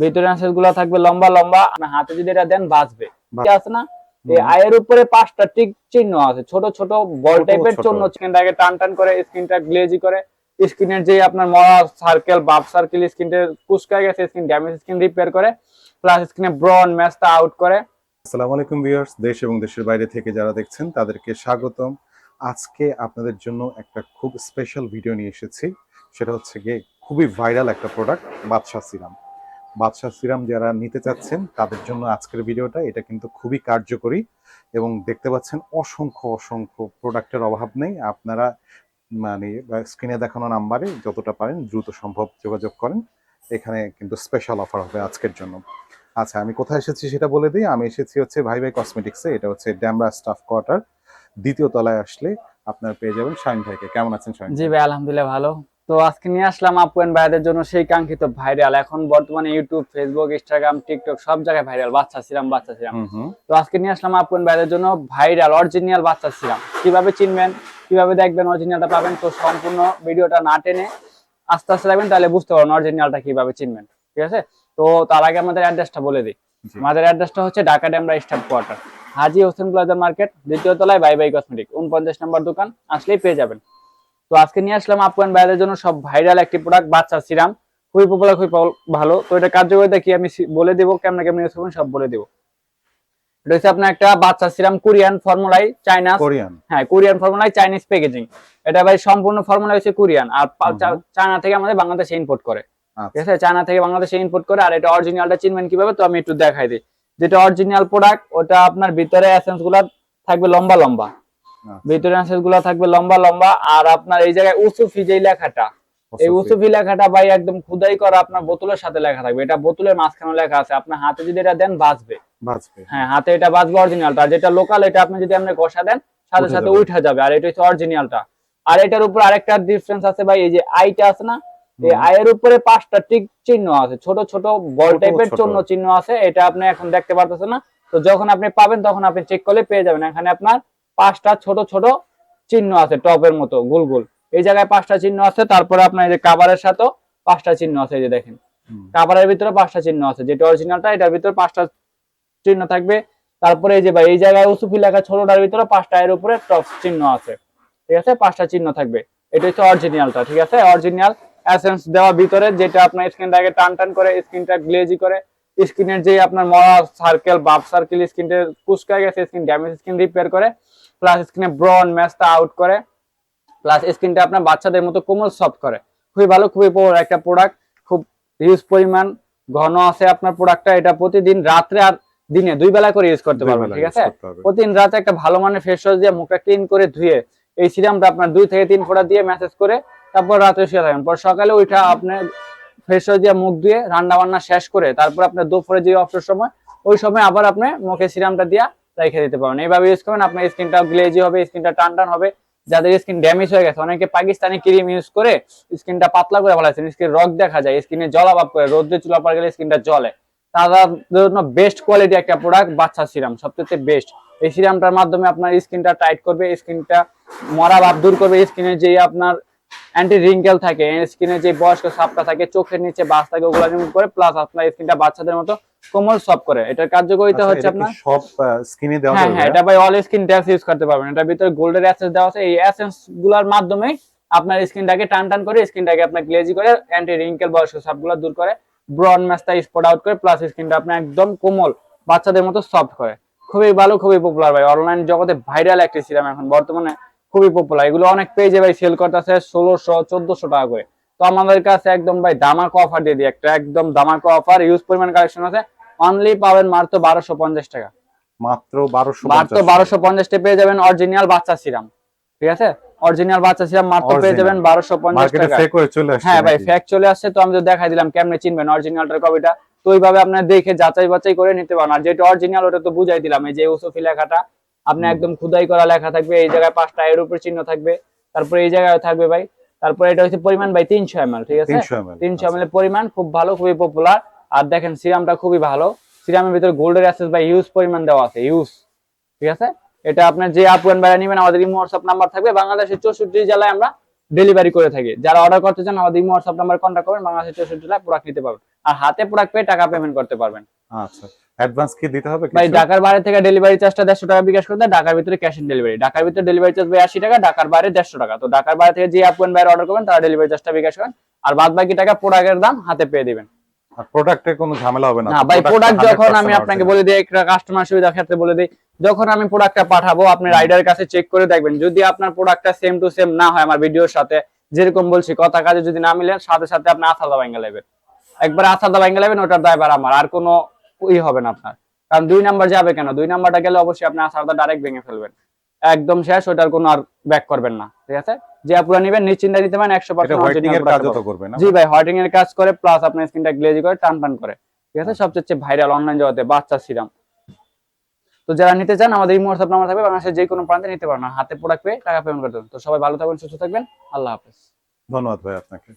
ভিতরে অ্যাসেসগুলো থাকবে লম্বা লম্বা। আপনার হাতে যদি এটা দেন বাঁচবে। আছে না? এই আয়ের উপরে পাঁচটা টিক চিহ্ন আছে। ছোট ছোট বল টাইপের। চিহ্ন স্ক্রিনটাকে টান টান করে স্ক্রিনটা গ্লেজি করে। স্ক্রিনের যে আপনার মরা সার্কেল বাপ সার্কেল স্ক্রিনটা কুচকা গেছে স্ক্রিন ড্যামেজ স্ক্রিন রিপেয়ার করে। প্লাস স্ক্রিনে ব্রন ম্যাচটা আউট করে। আসসালামু আলাইকুম ভিউয়ার্স দেশ এবং দেশের বাইরে থেকে যারা দেখছেন তাদেরকে স্বাগতম। আজকে আপনাদের জন্য একটা খুব স্পেশাল ভিডিও নিয়ে এসেছি। সেটা হচ্ছে গিয়ে খুবই ভাইরাল একটা product Badshah serum Badshah serum যারা নিতে চাচ্ছেন, তাদের জন্য আজকের ভিডিওটা। এটা কিন্তু খুবই কার্যকরী এবং দেখতে পাচ্ছেন অসংখ্য অসংখ্য প্রোডাক্টের অভাব নেই। আপনারা মানে স্ক্রিনে দেখানো নাম্বারে যতটা পারেন দ্রুত সম্ভব যোগাযোগ করেন। এখানে কিন্তু স্পেশাল অফার হবে আজকের জন্য। আচ্ছা আমি কোথায় এসেছি সেটা বলে দিই। আমি এসেছি হচ্ছে ভাই ভাই কসমেটিক্সে এটা হচ্ছে ড্যামরা স্টাফ কোয়ার্টার দ্বিতীয় তলায় আসলে আপনার পেয়ে যাবেন শাহিন ভাইকে। কেমন আছেন শাহিন জি ভাই, আলহামদুলিল্লাহ ভালো। তো আজকে নিয়ে আসলাম আপু এন্ড ভাইদের জন্য সেই কাঙ্ক্ষিত ভাইরাল এখন বর্তমানে ইউটিউব ফেসবুক ইনস্টাগ্রাম টিকটক সব জায়গায় ভাইরাল বাচ্চা সিরাম বাচ্চা সিরাম। তো আজকে নিয়ে আসলাম আপু এন্ড ভাইদের জন্য ভাইরাল অরিজিনাল বাচ্চা সিরাম। কীভাবে চিনবেন কীভাবে দেখবেন অরিজিনালটা পাবেন তো সম্পূর্ণ ভিডিওটা না টেনে আস্তে আস্তে দেখবেন তাহলে বুঝতে পারবেন অরিজিনালটা কীভাবে চিনবেন। ঠিক আছে? তো তার আগে আমাদের অ্যাড্রেসটা বলে দিই। আমাদের অ্যাড্রেসটা হচ্ছে Dhaka Demra staff quarter. Haji Hossain plaza market দ্বিতীয় তলায় বাই বাই কসমেটিক। উনপঞ্চাশ নম্বর দোকান আসলেই পেয়ে যাবেন। তো আজকে নিয়ে আসলাম এন্ড ভাইদের জন্য সব ভাইরাল একটি প্রোডাক্ট বাচ্চা সিরাম। খুবই পপুলার খুবই ভালো তো এটা কার্যকারিতা কি আমি বলে দেবো কেমন কেমন ইউজ করবেন সব বলে দেবো। এটা হচ্ছে আপনার একটা বাচ্চা সিরাম কোরিয়ান ফর্মুলাই চাইনা কোরিয়ান। হ্যাঁ কোরিয়ান ফর্মুলাই চাইনিজ প্যাকেজিং এটা ভাই সম্পূর্ণ ফর্মুলা হচ্ছে কোরিয়ান। আর চায়না থেকে আমাদের বাংলাদেশে ইম্পোর্ট করে। ঠিক আচ্ছা আছে? চায়না থেকে বাংলাদেশে ইম্পোর্ট করে আর এটা অরিজিনালটা চিনবেন কীভাবে তো আমি একটু দেখাই দিই। যেটা অরিজিনাল প্রোডাক্ট ওটা আপনার ভিতরে এসেন্সগুলা থাকবে লম্বা লম্বা। আচ্ছা। ভিতরে এসেন্সগুলা থাকবে লম্বা লম্বা। আর আপনার এই জায়গায় উসুফি যে লেখাটা এই উসুফি লেখাটা ভাই একদম খুদাই করা আপনার বোতলের সাথে লেখা থাকবে। এটা বোতলের মাঝখানে লেখা আছে। আপনার হাতে যদি এটা দেন বাঁচবে। হ্যাঁ হাতে এটা বাঁচবে অরিজিনালটা আর যেটা লোকাল এটা আপনি যদি আপনি কষা দেন সাথে সাথে। উঠে যাবে। আর এটা হচ্ছে অরিজিনালটা আর এটার উপর আরেকটা ডিফারেন্স আছে ভাই এই যে আইটা আছে না এই আয়ের উপরে পাঁচটা টিক চিহ্ন আছে। ছোট ছোট বল টাইপের চিহ্ন চিহ্ন আছে। এটা আপনি এখন দেখতে পারতেছেন না। তো যখন আপনি পাবেন তখন আপনি চেক করলে পেয়ে যাবেন। এখানে আপনার পাঁচটা ছোট ছোট চিহ্ন আছে টপের মতো গোল গোল। এই জায়গায় পাঁচটা চিহ্ন আছে তারপরে আপনার এই যে কাভারের সাথেও পাঁচটা চিহ্ন আছে এই যে দেখেন। কাভারের ভিতরে পাঁচটা চিহ্ন আছে যেটা অরিজিনালটা এটার ভিতরে পাঁচটা চিহ্ন থাকবে। তারপরে এই যে ভাই এই জায়গায় উসুফি লেখা ছোটটার ভিতরে পাঁচটা এর উপরে টপ চিহ্ন আছে। ঠিক আছে? পাঁচটা চিহ্ন থাকবে। এটা হচ্ছে অরিজিনালটা ঠিক আছে? অরিজিনাল এসেন্স দেওয়া ভিতরে যেটা আপনার স্ক্রিনটাকে টান টান করে স্ক্রিনটা গ্লেজি করে স্ক্রিনের যে আপনার মরা সার্কেল বাপ সার্কেল স্ক্রিনটা কুচকা গেছে স্ক্রিন ড্যামেজ স্ক্রিন রিপেয়ার করে প্লাস স্ক্রিনে ব্রন ম্যাচটা আউট করে। প্লাস স্ক্রিনটা আপনার বাচ্চাদের মতো কোমল সফট করে। খুবই ভালো খুবই power একটা প্রোডাক্ট খুব হিউজ পরিমাণ ঘন আছে আপনার প্রোডাক্টটা এটা প্রতিদিন রাত্রে আর দিনে দুই বেলা করে ইউজ করতে পারবেন ঠিক আছে? প্রতিদিন রাতে একটা ভালো মানের ফেস ওয়াশ দিয়ে মুখটা ক্লিন করে ধুয়ে এই সিরামটা আপনার দুই থেকে তিন ফোঁটা দিয়ে ম্যাসেজ করে তারপর রাতে শুয়ে থাকেন পর সকালে ওইটা আপনি ফেস ওয়াশ দিয়ে মুখ ধুয়ে রান্না বান্না শেষ করে তারপর আপনার দুপুরে যে অবসর সময় ওই সময় আবার আপনি মুখে সিরামটা দিয়া রেখে দিতে পারেন এইভাবে ইউজ করবেন, আপনার স্কিনটা গ্লেজি হবে, স্কিনটা টান টান হবে। যাদের স্কিন ড্যামেজ হয়ে গেছে, অনেকে পাকিস্তানি ক্রিম ইউজ করে স্কিনটা পাতলা করে ফেলাইছেন। স্কিন রক দেখা যায় স্কিনে জলাভাব করে, রোদ্রে চুলা পড়ে গেলে স্কিনটা জলে তাদের জন্য বেস্ট কোয়ালিটি একটা প্রোডাক্ট বাচ্চা সিরাম সবচেয়ে বেস্ট এই সিরামটার মাধ্যমে আপনার স্কিনটা টাইট করবে স্কিনটা মরা ভাব দূর করবে স্কিনে যে আপনার অ্যান্টি রিঙ্কেল থাকে স্কিনে যে বয়স্ক সাপটা থাকে, চোখের নিচে বাস থাকে, ওগুলো রিমুভ করে প্লাস আপনার স্কিনটা বাচ্চাদের মতো কোমল সফট করে। এটার কার্যকারিতা আচ্ছা, হচ্ছে আপনার সব স্কিনে দেওয়া হ্যাঁ হ্যাঁ এটা ভাই অল স্কিন ড্যাস ইউজ করতে পারবেন। এটার ভিতরে গোল্ডের অ্যাসেস দেওয়া আছে। এই অ্যাসেন্সগুলার মাধ্যমে আপনার স্কিনটাকে টান টান করে স্কিনটাকে আপনার গ্লেজি করে অ্যান্টি রিঙ্কেল বয়স্ক সবগুলো দূর করে ব্রন ম্যাচটা স্পট আউট করে প্লাস স্কিনটা আপনার একদম কোমল বাচ্চাদের মতো সফট করে। খুবই ভালো খুবই পপুলার ভাই। অনলাইন জগতে ভাইরাল একটি সিরাম এখন বর্তমানে খুবই পপুলার এগুলো অনেক পেজে ভাই সেল করতেছে ষোলোশো চোদ্দশো টাকা করে। তো আমাদের কাছে একদম ভাই দামাক অফার দিয়ে দিই একটা একদম দামাক অফার ইউজ পরিমাণ কালেকশন আছে। অনলি পাবেন মাত্র বারোশো পঞ্চাশ টাকা। মাত্র বারোশো মাত্র বারোশো পঞ্চাশটা পেয়ে যাবেন অরিজিনাল বাচ্চা সিরাম। ঠিক আছে? অরিজিনাল বাচ্চা সিরাম মাত্র পেয়ে যাবেন বারোশো পঞ্চাশ মার্কেটে টাকা ফেক হয়ে চলে আসছে হ্যাঁ ভাই? ফ্যাক চলে আসছে তো আমি তো দেখাই দিলাম কেমনে চিনবেন অরিজিনালটার কপিটা। তো ওইভাবে আপনার দেখে যাচাই বাছাই করে নিতে পারেন। আর যেটা অরিজিনাল ওটা তো বুঝাই দিলাম এই যে ইউসুফি লেখাটা আপনি একদম খুদাই করা লেখা থাকবে এই জায়গায় পাঁচটা এর উপর চিহ্ন থাকবে তারপরে এই জায়গায় থাকবে ভাই তারপরে এটা হচ্ছে পরিমাণ ভাই তিনশো এমএল ঠিক আছে? তিনশো আচ্ছা। এমএল এর পরিমাণ খুব ভালো খুবই পপুলার আর দেখেন সিরামটা খুবই ভালো। সিরামের ভিতরে গোল্ডের অ্যাসেস বা ইউজ পরিমাণ দেওয়া আছে ইউজ ঠিক আছে? এটা আপনার যে আপুয়ান বাইরে নেবেন আমাদের ইমো হোয়াটসঅ্যাপ নাম্বার থাকবে। বাংলাদেশের চৌষট্টি জেলায় আমরা ডেলিভারি করে থাকি। যারা অর্ডার করতে চান আমাদের ইমো হোয়াটসঅ্যাপ নাম্বার কন্ট্যাক্ট করবেন। বাংলাদেশের চৌষট্টি জেলায় প্রোডাক্ট নিতে পারবেন। আর হাতে প্রোডাক্ট পেয়ে টাকা পেমেন্ট করতে পারবেন। আচ্ছা। অ্যাডভান্স কি দিতে হবে ভাই ঢাকার বাইরে থেকে ডেলিভারি চার্জটা দেড়শো টাকা বিকাশ করে দেয় ঢাকার ভিতরে ক্যাশ অন ডেলিভারি ঢাকার ভিতরে ডেলিভারি চার্জ ভাই আশি টাকা ঢাকার বাইরে দেড়শো টাকা। তো ঢাকার বাইরে থেকে যে আপন বাইরে অর্ডার করবেন তারা ডেলিভারি চার্জটা বিকাশ করেন। আর বাদ বাকি টাকা প্রোডাক্টের দাম হাতে পেয়ে দিবেন। আর প্রোডাক্টের কোনো ঝামেলা হবে না। না ভাই প্রোডাক্ট যখন আমি আপনাকে বলে দিই একটা কাস্টমার সুবিধার ক্ষেত্রে বলে দিই যখন আমি প্রোডাক্টটা পাঠাবো আপনি রাইডারের কাছে চেক করে দেখবেন যদি আপনার প্রোডাক্টটা সেম টু সেম না হয় আমার ভিডিওর সাথে যেরকম বলছি কথা কাজে যদি না মিলে সাথে সাথে আপনি আথাদা ভাঙ্গা নেবেন। একবার আথাদা ভাঙ্গা নেবেন ওটার ড্রাইভার আমার। আর কোনো ই হবে না আপনার। কারণ দুই নাম্বার যাবে কেন? দুই নাম্বারটা গেলে অবশ্যই আপনি আথাদা ডাইরেক্ট ভেঙে ফেলবেন। একদম শেষ ওটার কোনো আর ব্যাক করবেন না। ঠিক আছে? যে আপুরা নেবেন নিশ্চিন্তে নিতে পারেন একশো না। জি ভাই হোয়াইটিং এর কাজ করে প্লাস আপনার স্কিনটা গ্লেজি করে টান টান করে। ঠিক আছে? সবচেয়ে ভাইরাল অনলাইন জগতে বাচ্চা সিরাম তো যারা নিতে চান আমাদের এই হোয়াটসঅ্যাপ নাম্বার থাকবে বাংলাদেশের যে কোনো প্রান্তে নিতে পারেন। হাতে প্রোডাক্ট পেয়ে টাকা পেমেন্ট করতে পারেন। তো সবাই ভালো থাকবেন সুস্থ থাকবেন। আল্লাহ হাফেজ। ধন্যবাদ ভাই আপনাকে।